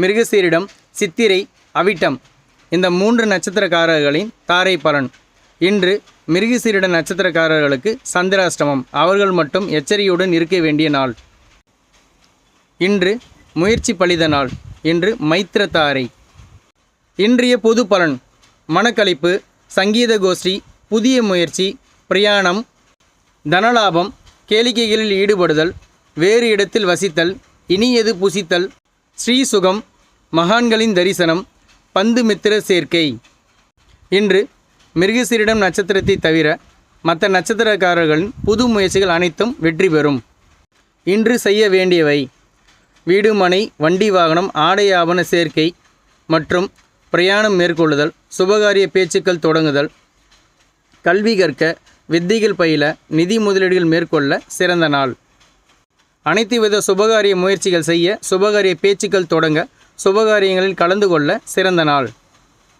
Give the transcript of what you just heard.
மிருகசீரிடம் சித்திரை அவிட்டம் இந்த மூன்று நட்சத்திரக்காரர்களின் தாரை பலன். இன்று மிருகசீரிட நட்சத்திரக்காரர்களுக்கு சந்திராஷ்டமம். அவர்கள் மட்டும் எச்சரிக்கையுடன் இருக்க வேண்டிய நாள். இன்று முயற்சி பலித நாள். இன்று மைத்திர தாரை. இன்றைய பொது பலன். மனக்களிப்பு சங்கீத கோஷ்டி புதிய முயற்சி பிரயாணம் தனலாபம் கேளிக்கைகளில் ஈடுபடுதல் வேறு இடத்தில் வசித்தல் இனியது புசித்தல் ஸ்ரீசுகம் மகான்களின் தரிசனம் பந்து மித்திர சேர்க்கை இன்று மிருகசீரிடம் நட்சத்திரத்தை தவிர மற்ற நட்சத்திரக்காரர்களின் புது முயற்சிகள் அனைத்தும் வெற்றி பெறும். இன்று செய்ய வேண்டியவை வீடு மனை வண்டி வாகனம் ஆடை ஆவண சேர்க்கை மற்றும் பிரயாணம் மேற்கொள்ளுதல் சுபகாரிய பேச்சுக்கள் தொடங்குதல் கல்வி கற்க வித்தைகள் பயில நிதி முதலீடுகள் மேற்கொள்ள சிறந்த நாள். அனைத்து வித சுபகாரிய முயற்சிகள் செய்ய சுபகாரிய பேச்சுக்கள் தொடங்க சுபகாரியங்களில் கலந்து கொள்ள சிறந்த நாள்.